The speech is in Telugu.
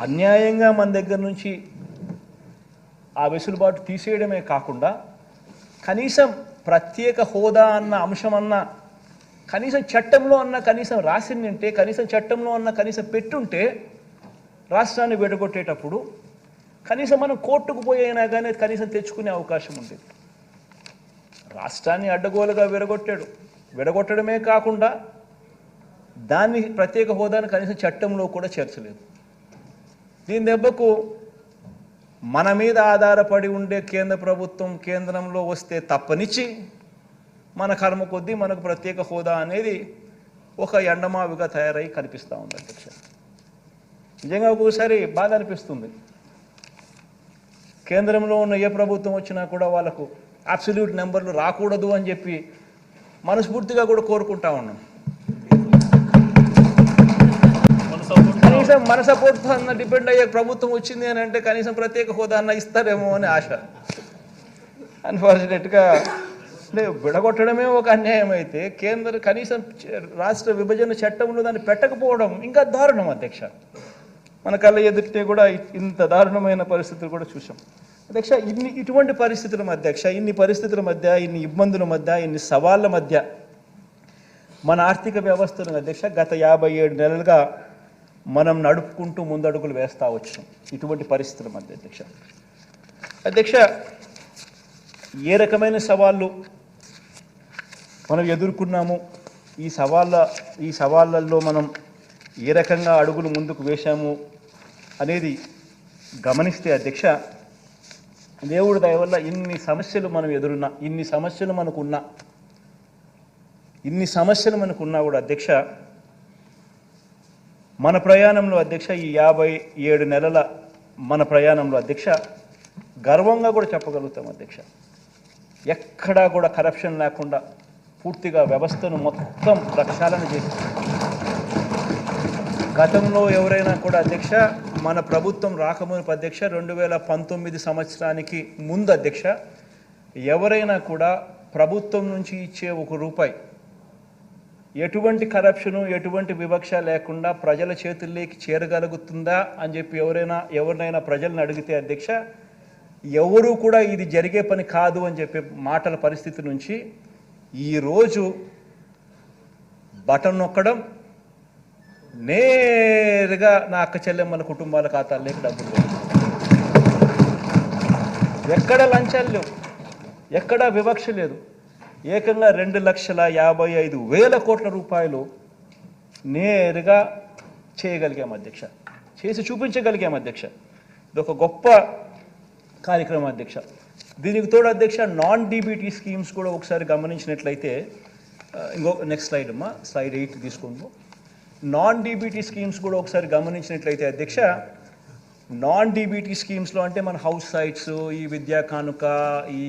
అన్యాయంగా మన దగ్గర నుంచి ఆ వెసులుబాటు తీసేయడమే కాకుండా కనీసం ప్రత్యేక హోదా అన్న అంశం అన్న కనీసం చట్టంలో అన్న కనీసం రాసిందంటే కనీసం చట్టంలో అన్న కనీసం పెట్టుంటే రాష్ట్రాన్ని విడగొట్టేటప్పుడు కనీసం మనం కోర్టుకు పోయి అయినా కానీ కనీసం తెచ్చుకునే అవకాశం ఉండేది రాష్ట్రాన్ని అడ్డగోలుగా విడగొట్టాడు. విడగొట్టడమే కాకుండా దాన్ని ప్రత్యేక హోదాను కనీసం చట్టంలో కూడా చేర్చలేదు. దీని దెబ్బకు మన మీద ఆధారపడి ఉండే కేంద్ర ప్రభుత్వం కేంద్రంలో వస్తే తప్పనిచ్చి మన కర్మ కొద్దీ మనకు ప్రత్యేక హోదా అనేది ఒక ఎండమావిగా తయారై కనిపిస్తూ ఉంది అధ్యక్ష. నిజంగా ఒక్కొక్కసారి బాధ అనిపిస్తుంది. కేంద్రంలో ఉన్న ఏ ప్రభుత్వం వచ్చినా కూడా వాళ్ళకు అబ్సల్యూట్ నెంబర్లు రాకూడదు అని చెప్పి మనస్ఫూర్తిగా కూడా కోరుకుంటా ఉన్నాం. కనీసం మన సపోర్ట్ అన్న డిపెండ్ అయ్యే ప్రభుత్వం వచ్చింది అని అంటే కనీసం ప్రత్యేక హోదా అన్న ఇస్తారేమో అని ఆశ. అన్ఫార్చునేట్గా విడగొట్టడమే ఒక అన్యాయం అయితే కేంద్ర కనీసం రాష్ట్ర విభజన చట్టంలో దాన్ని పెట్టకపోవడం ఇంకా దారుణం అధ్యక్ష. మన కళ్ళ ఎదుటే కూడా ఇంత దారుణమైన పరిస్థితులు కూడా చూసాం. అధ్యక్ష ఇన్ని ఇటువంటి పరిస్థితుల మధ్య అధ్యక్ష ఇన్ని పరిస్థితుల మధ్య ఇన్ని ఇబ్బందుల మధ్య ఇన్ని సవాళ్ళ మధ్య మన ఆర్థిక వ్యవస్థను అధ్యక్ష గత యాభై ఏడు నెలలుగా మనం నడుపుకుంటూ ముందడుగులు వేస్తూ వచ్చాం. ఇటువంటి పరిస్థితుల మధ్య అధ్యక్ష. అధ్యక్ష ఏ రకమైన సవాళ్ళు మనం ఎదుర్కొన్నాము? ఈ సవాళ్ళ ఈ సవాళ్ళల్లో మనం ఏ రకంగా అడుగులు ముందుకు వేశాము అనేది గమనిస్తే అధ్యక్ష దేవుడి దయ వల్ల ఇన్ని సమస్యలు మనం ఎదురున్నా ఇన్ని సమస్యలు మనకున్నా ఇన్ని సమస్యలు మనకు ఉన్నా కూడా అధ్యక్ష మన ప్రయాణంలో అధ్యక్ష ఈ యాభై ఏడు నెలల మన ప్రయాణంలో అధ్యక్ష గర్వంగా కూడా చెప్పగలుగుతాం అధ్యక్ష. ఎక్కడా కూడా కరప్షన్ లేకుండా పూర్తిగా వ్యవస్థను మొత్తం ప్రక్షాళన చేసి. గతంలో ఎవరైనా కూడా అధ్యక్ష మన ప్రభుత్వం రాకమునుపు అధ్యక్ష రెండు వేల పంతొమ్మిది సంవత్సరానికి ముందు అధ్యక్ష ఎవరైనా కూడా ప్రభుత్వం నుంచి ఇచ్చే ఒక రూపాయి ఎటువంటి కరప్షను ఎటువంటి వివక్ష లేకుండా ప్రజల చేతుల్లోకి చేరగలుగుతుందా అని చెప్పి ఎవరైనా ఎవరినైనా ప్రజలను అడిగితే అధ్యక్ష ఎవరూ కూడా ఇది జరిగే పని కాదు అని చెప్పే మాటల పరిస్థితి నుంచి ఈరోజు బటన్ నొక్కడం నేరుగా నా అక్క చెల్లెమ్మల కుటుంబాల ఖాతాల్లోకి డబ్బులు ఎక్కడ లంచాలు లేవు ఎక్కడ వివక్ష లేదు. ఏకంగా రెండు లక్షల యాభై ఐదు వేల కోట్ల రూపాయలు నేరుగా చేయగలిగాం అధ్యక్ష. చేసి చూపించగలిగాం అధ్యక్ష. ఇదొక గొప్ప కార్యక్రమం అధ్యక్ష. దీనికి తోడు అధ్యక్ష నాన్ డీబీటీ స్కీమ్స్ కూడా ఒకసారి గమనించినట్లయితే ఇంకో నెక్స్ట్ స్లైడ్ అమ్మా. స్లైడ్ ఎయిట్ తీసుకుందాం. నాన్ డీబీటీ స్కీమ్స్ కూడా ఒకసారి గమనించినట్లయితే అధ్యక్ష నాన్ డీబీటీ స్కీమ్స్లో అంటే మన హౌస్ సైట్స్ ఈ విద్యా కానుక ఈ